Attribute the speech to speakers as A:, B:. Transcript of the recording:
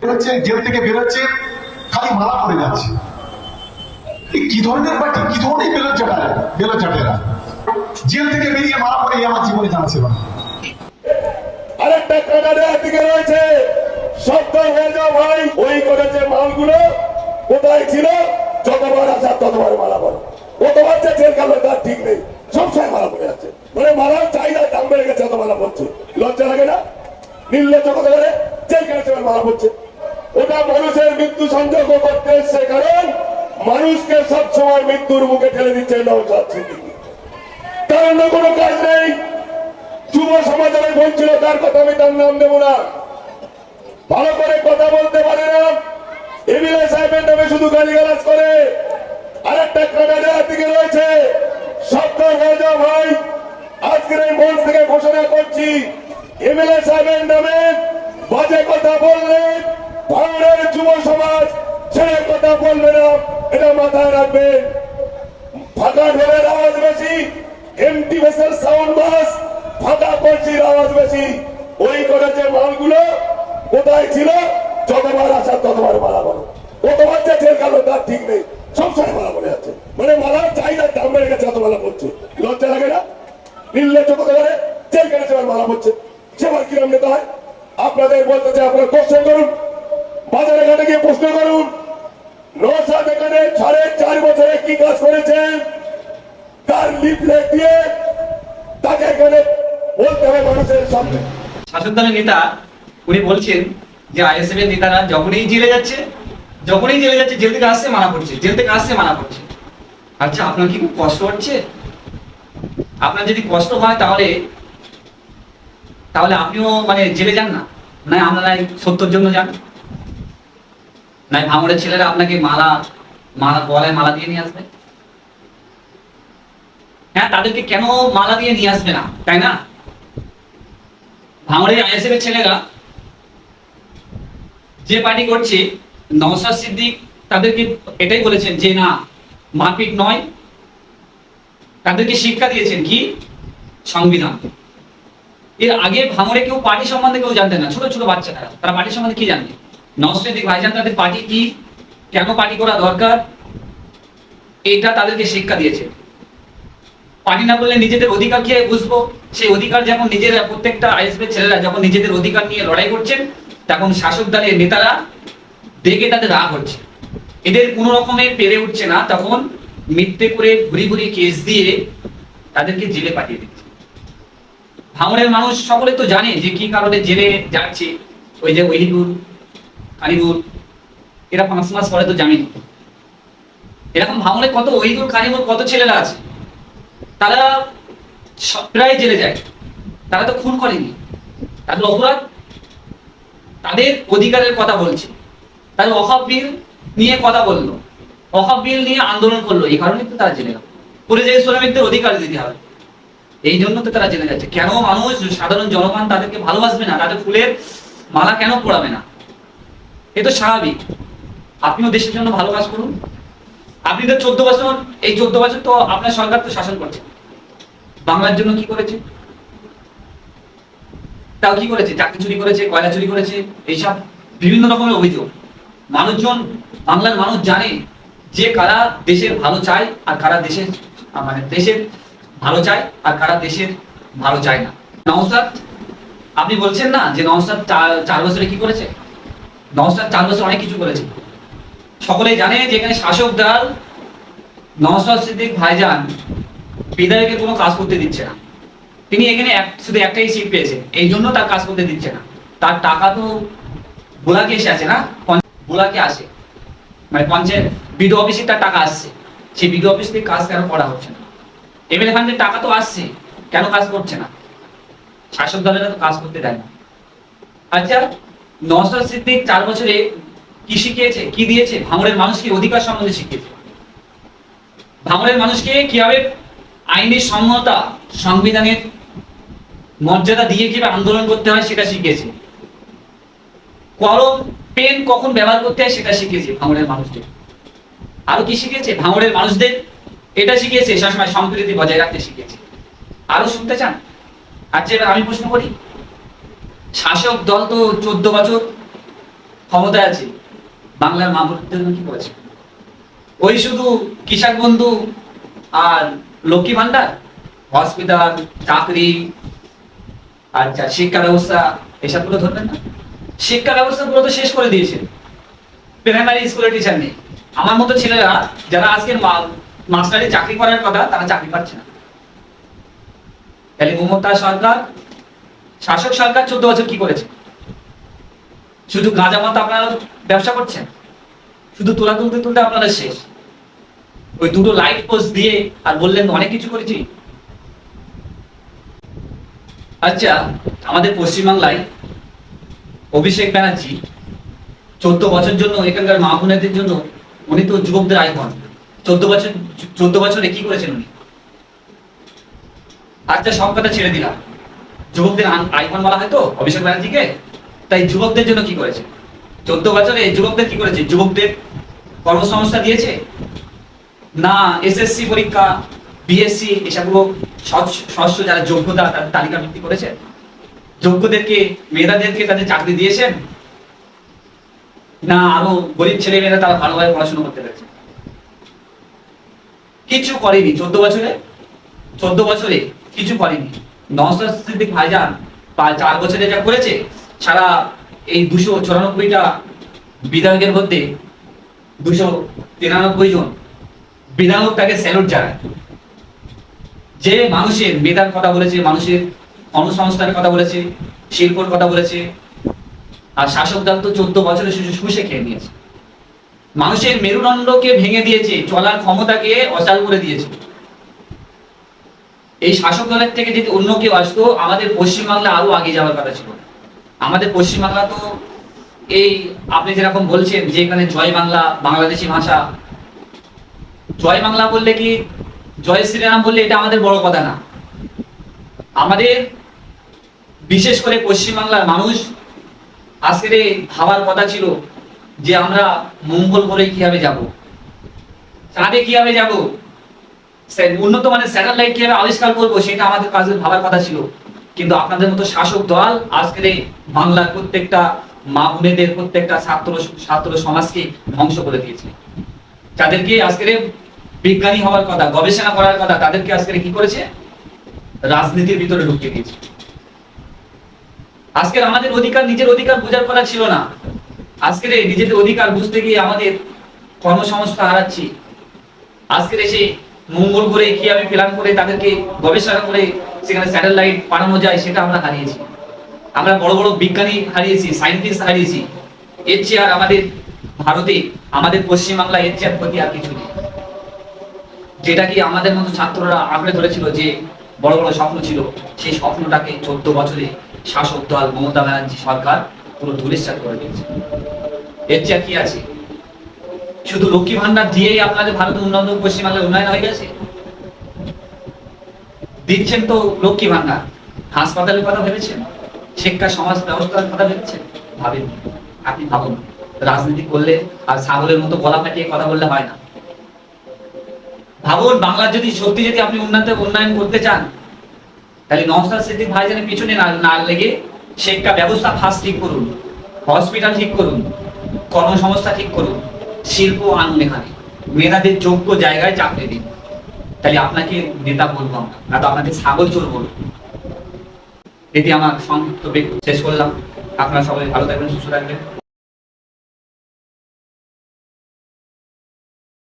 A: বেরোচ্ছে, জেল থেকে বেরোচ্ছে, খালি মালা পড়ে যাচ্ছে। কি ধরনের পার্টি? কি ধরনের বেলচ্চাটা বেলচ্চাটেরা জেল থেকে বেরিয়ে মালা পড়ে আমার জীবনে জানা ছিল না
B: আরেকটা কানাডা দিকে রয়েছে। সত্য হয়ে যাও ভাই ওই করেছে মালগুলো কোথায় ছিল যতবার আসা ততবার মালা পড়ো কতবার যে জেল কালো তার ঠিক নেই সবসময় মালা পড়ে যাচ্ছে মানে মালার চাহিদা দাম বেড়ে গেছে এত মালা পড়ছে লজ্জা লাগে না নির্লজ্জ কথা বলে জেল কেটেছে মালা পড়ছে ওটা মানুষের মৃত্যু এসছে কারণ, মানুষকে সবসময় মৃত্যুর মুখে ঠেলে দিচ্ছে নৌসাদ সিদ্দিকী তার অন্য কোনো কাজ নেই। যুব সমাজ আমি বলছিল তার কথা আমি তার নাম দেবো না। ভালো করে কথা বলতে পারে না। এমএলএ সাহেবের নামে শুধু গালিগালাজ করে। আরেকটা কানাডা দিকে রয়েছে। হয়ে যাও ভাই। আজকের এই মঞ্চ থেকে ঘোষণা করছি এমএলএ সাহেবের নামে বাজে কথা বললে ভাঙড়ের যুব সমাজ ছেড়ে কথা বলবে না। এটা মাথায় রাখবেন। ফাঁকা ঢোলের আওয়াজ বেশি এমটি ভেসেল সাউন্ড বাস, ফাঁকা কলসির আওয়াজ বেশি। ওই করেছে মালগুলো কোথায় ছিল? যতবার আসা, ততবার মারা বলো। কতবার যে জেল কালো তার ঠিক নেই। সবসময় মারা বলে যাচ্ছে। মানে মালার চাহিদার দাম বেড়ে গেছে মালা পড়ছে। লজ্জা লাগে না? নির্লজ্জ কথা বলে, জেল কেটেছে মালা পড়ছে। সেবার কিরম নেতা হয়? আপনাদের বলতে চাই, আপনারা কোশ্চেন করুন। বাজারে ঘাটে গিয়ে প্রশ্ন করুন। নৌসাদ এখানে সাড়ে চার বছরে কি কাজ করেছেন? তার লিফলেট দিয়ে তাকে এখানে বলতে হবে মানুষের সামনে।
C: শাসক দলের নেতা, উনি বলছেন যে আইএসএফ এর নেতারা যখনই জেলে যাচ্ছে, যখনই জেলে যাচ্ছে, জেল থেকে আসছে মানা করছে, জেল থেকে আসছে মানা করছে। আচ্ছা আপনার কি খুব কষ্ট হচ্ছে? আপনার যদি কষ্ট হয় তাহলে তাহলে আপনিও মানে জেলে যান না। না নাই সত্যর জন্য যান। নাই, ভাঙড়ের ছেলেরা আপনাকে মালা মালা গলায় মালা দিয়ে নিয়ে আসবে? হ্যাঁ তাদেরকে কেন মালা দিয়ে নিয়ে আসবে না? তাই না? ভাঙড়ের আইএসএফ এর ছেলেরা যে পার্টি করছে, নওশাদ সিদ্দিক তাদেরকে এটাই বলেছেন যে না, মারপিট নয়, তাদেরকে শিক্ষা দিয়েছেন কি? সংবিধান। এর আগে ভাঙড়ে কেউ পার্টি সম্বন্ধে কেউ জানতেন না, ছোট ছোট বাচ্চারা, তারা পার্টি সম্বন্ধে কি জানবে? নওশাদ সিদ্দিক ভাইজান, তাদের পার্টি কি? কেন পার্টি করা দরকার? এটা তাদেরকে শিক্ষা দিয়েছে। পার্টি না করলে নিজেদের অধিকার কি বুঝব? সেই অধিকার যখন নিজেরা, প্রত্যেকটা আইএসপি ছেলেরা যখন নিজেদের অধিকার নিয়ে লড়াই করছেন, তখন শাসক দলের নেতারা দেখে তাদের রাগ হচ্ছে। এদের কোনো রকমে পেরে উঠছে না, তখন মিথ্যে করে ঘুরি ঘুরি কেস দিয়ে তাদেরকে জেলে পাঠিয়ে দিচ্ছে। ভাঙড়ের মানুষ সকলে তো জানে যে কি কারণে জেলে যাচ্ছে। ওই যে ওহিদুল কানিবুল এরা পাঁচ মাস পরে তো জামিন এরকম ভাঙড়ে কত ওহিদুল কানিবুল কত ছেলেরা আছে। তারা প্রায় জেলে যায়। তারা তো খুন করেনি। তাদের অপরাধ তাদের অধিকারের কথা বলছে। তাদের অভাব বিল নিয়ে কথা বলল। অভাব বিল নিয়ে আন্দোলন করল। এই কারণে তো তারা জেলে গেল। পরিযায়ী শ্রমিকদের অধিকার দিতে হবে। এই জন্য তো তারা জেনে যাচ্ছে। কেন মানুষ, সাধারণ জনগণ তাদেরকে ভালোবাসবে না? তাদের ফুলের মালা কেন পড়াবে না? এ তো স্বাভাবিক। আপনিও দেশের জন্য ভালো কাজ করুন। আপনি তো চোদ্দ বছর, এই চোদ্দ বছর তো আপনার সরকার তো শাসন করছে। বাংলার জন্য কি করেছে? তাও কি করেছে? চাকরি চুরি করেছে, কয়লা চুরি করেছে, এইসব বিভিন্ন রকমের অভিযোগ। মানুষজন, বাংলার মানুষ জানে যে কারা দেশের ভালো চায় আর কারা দেশের মানে দেশের ভালো চায় আর কারা দেশের ভালো চায় না। নওসাদ, আপনি বলছেন না যে নওসাদ চার- চার বছরে কি করেছে? নওসাদ চার অনেক কিছু করেছে। সকলেই জানে যে এখানে শাসক দল নওসাদ সিদ্দিক ভাইজান বিধায়কের কোনো কাজ করতে দিচ্ছে না। তিনি এখানে শুধু একটাই সিট পেয়েছেন এই জন্য তার কাজ করতে দিচ্ছে না। তার টাকা তো বোলাকে এসে আছে না? বোলাকে আসে। মানে পঞ্চায়েত বিডিও অফিসে তার টাকা আসছে। সেই বিডিও অফিস থেকে কাজ কেন করা হচ্ছে না? এমএলএ ফান্ডের টাকা তো আসছে। কেন কাজ করছে না? শাসক দলেরা তো কাজ করতে দেয় না। আচ্ছা নওসাদ সিদ্দিক চার বছরে কি শিখিয়েছে, কি দিয়েছে? ভাঙড়ের মানুষকে অধিকার সম্বন্ধে শিখিয়েছে। ভাঙড়ের মানুষকে কীভাবে আইনের সম্মতা, সংবিধানের মর্যাদা দিয়ে কীভাবে আন্দোলন করতে হয় সেটা শিখিয়েছে। কলম, পেন কখন ব্যবহার করতে হয় সেটা শিখিয়েছে ভাঙড়ের মানুষদের। আরও কি শিখিয়েছে? ভাঙড়ের মানুষদের এটা শিখিয়েছে, সবসময় সম্প্রীতি বজায় রাখতে শিখিয়েছে। আরও শুনতে চান? আচ্ছা এবার আমি প্রশ্ন করি শাসক দল তো চোদ্দ বছর ক্ষমতায় আছে। বাংলার মা বোনদের কি করেছে? ওই শুধু কৃষক বন্ধু আর লক্ষ্মী ভান্ডার হসপিটাল চাকরি আচ্ছা শিক্ষা ব্যবস্থা, এসবগুলো ধরবেন না? শিক্ষা ব্যবস্থাগুলো তো শেষ করে দিয়েছে। প্রাইমারি স্কুলের টিচার নেই। আমার মতো ছেলেরা যারা আজকের মাস্টারে চাকরি করার কথা, তারা চাকরি পাচ্ছে না। তাহলে মমতা সরকার শাসক সরকার চোদ্দ বছর কি করেছে? শুধু গাঁজা মতো আপনারা ব্যবসা করছেন? শুধু তোলা তুলতে তুলতে আপনারা শেষ? ওই দুটো লাইট পোস্ট দিয়ে আর বললেন অনেক কিছু করেছি। আচ্ছা আমাদের পশ্চিমবাংলায় অভিষেক ব্যানার্জি চোদ্দ বছর জন্য এখানকার মা বোনেদের জন্য উনি তো যুবকদের আইকন চোদ্দ বছর, চোদ্দ বছরে কি করেছেন উনি? আচ্ছা সব কথা ছেড়ে দিলাম। যুবকদের আইকন বলা হয় তো, অভিষেক ব্যানার্জিকে? তাই যুবকদের জন্য কি করেছে? চোদ্দ বছরে যুবকদের কি করেছে? যুবকদের কর্মসংস্থা দিয়েছে? না এসএসসি পরীক্ষা বিএসসি এসবগুলো ষষ্ঠ যারা যোগ্যতা তাদের তালিকা ভিত্তি করেছে। যোগ্যদেরকে, মেধাদেরকে তাদের চাকরি দিয়েছেন। না, আরও গরিব ছেলে মেয়েরা তারা ভালোভাবে পড়াশোনা করতে পেরেছে। কিছু করেনি, চোদ্দ বছরে? চোদ্দ বছরে কিছু করেনি। নওসাদ সিদ্দিক ভাইজান চার বছরে যা করেছে, সারা এই দুশো চুরানব্বইটা বিধায়কের মধ্যে দুশো তিরানব্বই জন বিধায়ক তাকে স্যালুট জানায়। যে মানুষের মেধার কথা বলেছে, মানুষের কর্মসংস্থানের কথা বলেছে, শিল্পর কথা বলেছে, আর শাসক দল তো চোদ্দ বছরে শুষে খেয়ে নিয়েছে। মানুষের মেরুদণ্ডকে ভেঙে দিয়েছে, চলার ক্ষমতাকে অচাল করে দিয়েছে। এই শাসক দলের থেকে যদি অন্য কেউ আসতো, আমাদের পশ্চিমবাংলা আরও আগে যাওয়ার কথা ছিল। আমাদের পশ্চিমবাংলা তো এই আপনি যেরকম বলছেন যে এখানে জয় বাংলা, বাংলাদেশি ভাষা, জয় বাংলা বললে কি জয় শ্রীরাম বললে এটা আমাদের বড় কথা না। আমাদের বিশেষ করে পশ্চিমবাংলার মানুষ আজকের এই ভাবার কথা ছিল যে আমরা মঙ্গল করে কীভাবে যাব? চাঁদে কীভাবে যাব? উন্নত মানের স্যাটেলাইট কীভাবে আবিষ্কার করব সেটা আমাদের কাছে ভাবার কথা ছিল। কিন্তু আপনাদের মতো শাসক দল আজকের এই বাংলার প্রত্যেকটা মা বোনেদের, প্রত্যেকটা ছাত্র ছাত্র সমাজকে ধ্বংস করে দিয়েছে। যাদেরকে আজকের বিজ্ঞানী হওয়ার কথা, গবেষণা করার কথা, তাদেরকে আজকের কি করেছে? রাজনীতির ভিতরে ঢুকিয়ে দিয়েছে। আজকের আমাদের অধিকার, নিজের অধিকার বোঝার কথা ছিল না। আজকের নিজেদের অধিকার বুঝতে গিয়ে আমাদের কর্মসংস্থা হারাচ্ছি। আজকের এসে মঙ্গল করে কীভাবে প্ল্যান করে তাদেরকে গবেষণা করে সেখানে স্যাটেলাইট পাঠানো যায় সেটা আমরা হারিয়েছি। আমরা বড় বড় বিজ্ঞানী হারিয়েছি সায়েন্টিস্ট হারিয়েছি। এর চেয়ে আর আমাদের ভারতে, আমাদের পশ্চিমবাংলা এর চেয়ে ক্ষতি আর কিছু নেই। যেটা কি আমাদের মতো ছাত্ররা আঁকড়ে ধরেছিল যে বড় বড় স্বপ্ন ছিল, সেই স্বপ্নটাকে চোদ্দ বছরে শাসক দল মমতা ব্যানার্জি সরকার পুরো ধুলিশ্বাত করে দিয়েছে। এর চেয়ে কি আছে? শুধু লক্ষ্মী ভান্ডার দিয়েই আপনাদের ভারতের উন্নত পশ্চিমবাংলার উন্নয়ন হয়ে গেছে? দিচ্ছেন তো লক্ষ্মী ভান্ডার। হাসপাতালের কথা ভেবেছেন? শিক্ষা, সমাজ ব্যবস্থার কথা ভেবেছেন? ভাবেন আপনি ভাবুন, রাজনীতি করলে আর ছাগলের মতো গলা ফাটিয়ে কথা বললে হয় না। ভাবুন, বাংলার যদি সত্যি যদি আপনি উন্নত উন্নয়ন করতে চান, তাহলে নওসাদ সিদ্দিক ভাইজানের পিছনে না না লেগে শিক্ষা ব্যবস্থা ফার্স্ট ঠিক করুন। হসপিটাল ঠিক করুন। কর্মসংস্থা ঠিক করুন। শিল্প আনুন এখানে। মেয়েদের যোগ্য জায়গায় চাকরি দিন। তাহলে আপনাকে নেতা বলব আমরা। না তো আপনাকে ছাগল চোর বলব। এটি আমার সংক্ষিপ্ত শেষ করলাম। আপনারা সবাই ভালো থাকবেন, সুস্থ থাকবেন।